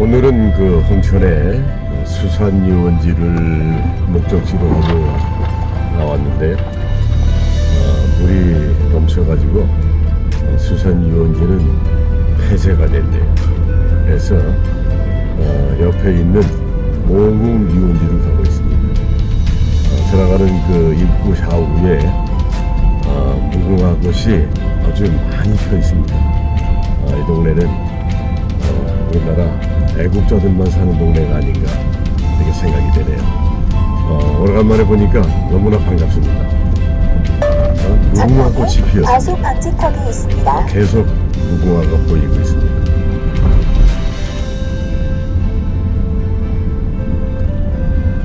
오늘은 그 홍천의 수산 유원지를 목적지로 하고 나왔는데요. 어, 물이 넘쳐가지고 어, 수산 유원지는 폐쇄가 됐네요. 그래서 어, 옆에 있는 모흥 유원지로 가고 있습니다. 어, 들어가는 그 입구 샤우에 어, 무궁화 꽃이 아주 많이 펴 있습니다. 어, 이 동네는 어, 우리나라 애국자들만 사는 동네가 아닌가 이렇게 생각이 되네요. 어, 오래간만에 보니까 너무나 반갑습니다. 어, 무궁화 꽃이 전방에 피었습니다. 방지턱이 있습니다. 계속 무궁화가 보이고 있습니다.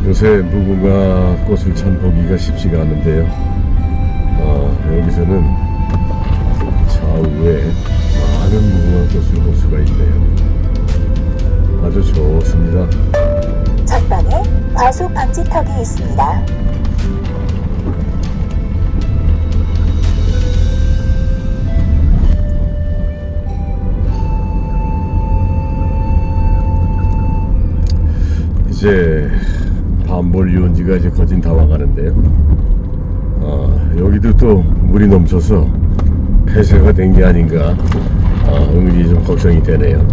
요새 무궁화 꽃을 참 보기가 쉽지가 않은데요. 어, 여기서는 좌우에 많은 무궁화 꽃을 볼 수가 있네요. 아주 좋습니다. 전방에 과속 방지턱이 있습니다. 이제 반볼 유원지가 이제 거진 다 와가는데요. 어, 여기도 또 물이 넘쳐서 폐쇄가 된 게 아닌가 어, 은근히 좀 걱정이 되네요.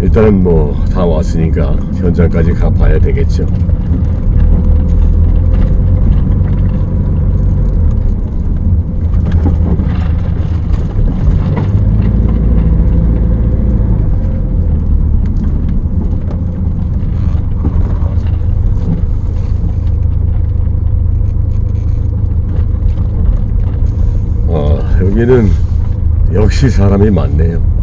일단은 뭐 다 왔으니까 현장까지 가봐야 되겠죠. 어, 여기는 역시 사람이 많네요.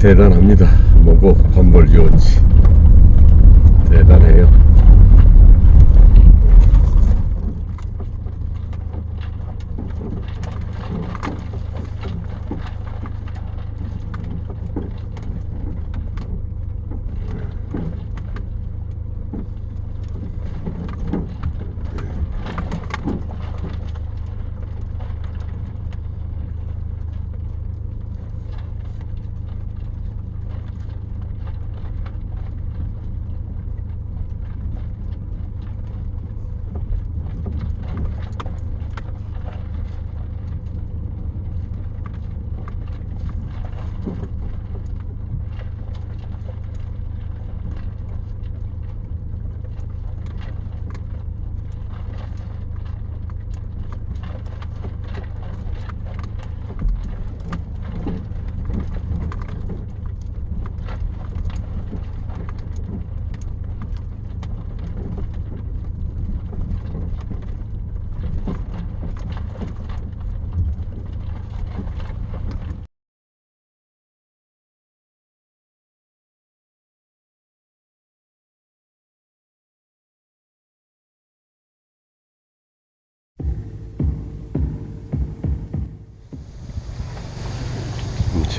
아, 대단합니다. 뭐꼭 환벌 유원지. 대단해요.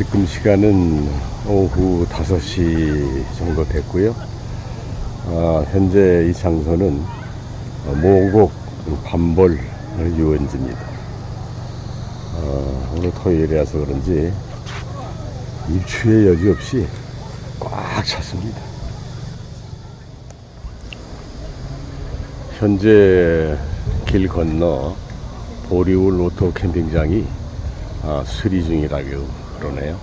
지금 시간은 오후 5시 정도 됐고요. 아, 현재 이 장소는 어, 모곡 반벌 유원지입니다. 어, 오늘 토요일이라서 그런지 입추의 여지 없이 꽉 찼습니다. 현재 길 건너 보리울 오토 캠핑장이 아, 수리 중이라고 그러네요.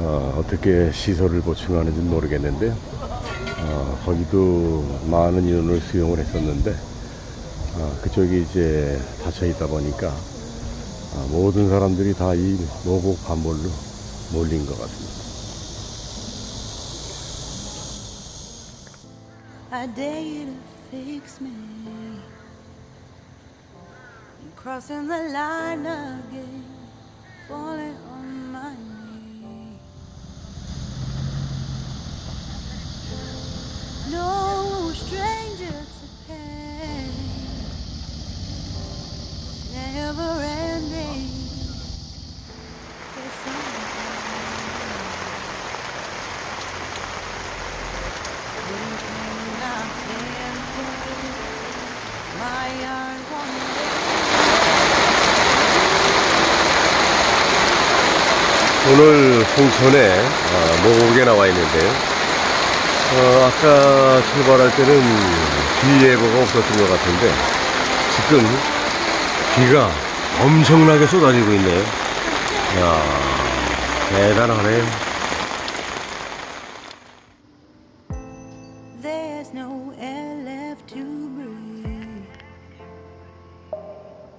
어, 떻게 시설을 보충하는지 는 모르겠는데 어, 거기도 많은 인원을 수용을 했었는데 어, 그쪽이 이제 닫혀 있다 보니까 아, 모든 사람들이 다이 모곡 반몰로 몰린 것 같습니다. I dare you to fix me. I'm crossing the line again, 오늘 홍천에 아, 모곡에 나와 있는데요. 어, 아까 출발할 때는 비 예보가 없었던 것 같은데 지금 비가 엄청나게 쏟아지고 있네요. 이야, 대단하네요.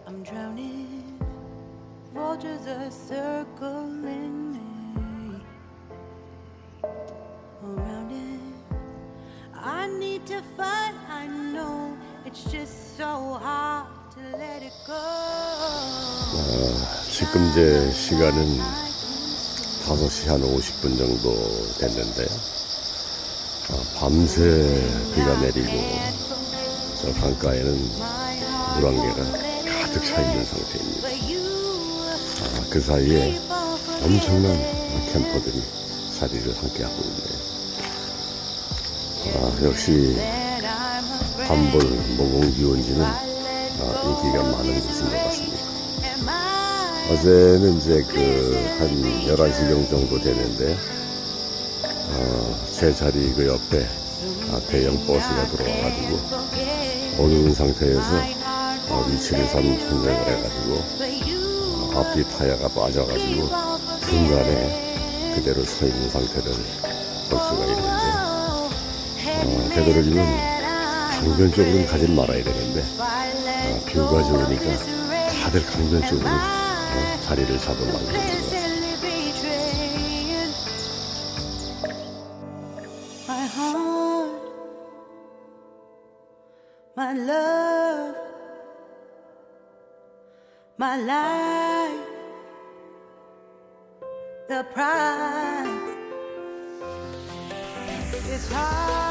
I'm drowning. Vultures are circling me. Around it. I need to fight. I know it's just so hard to let it go. 지금 제 시간은 5시 한 50분 정도 됐는데요. 아, 밤새 비가 내리고 저 강가에는 물안개가 가득 차 있는 상태입니다. 아, 그 사이에 엄청난 캠퍼들이 자리를 함께 하고 있네요. 아, 역시 밤볼 모공기온지는 아, 인기가 많은 곳인 것 같습니다. 어제는 이제 그 한 11시경 정도 되는데 어, 제 자리 그 옆에 아, 대형 버스가 들어와가지고 어두운 상태에서 어, 위치를 삼 선정을 해가지고 어, 앞뒤 타이어가 빠져가지고 중간에 그대로 서 있는 상태를 볼 수가 있는데 어, 되도록이면 강변 쪽으로는 가진 말아야 되는데 어, 뷰가 좋으니까 다들 강변 쪽으로 어, 자리를 잡으려고 heart, my love, my life, the price is hard.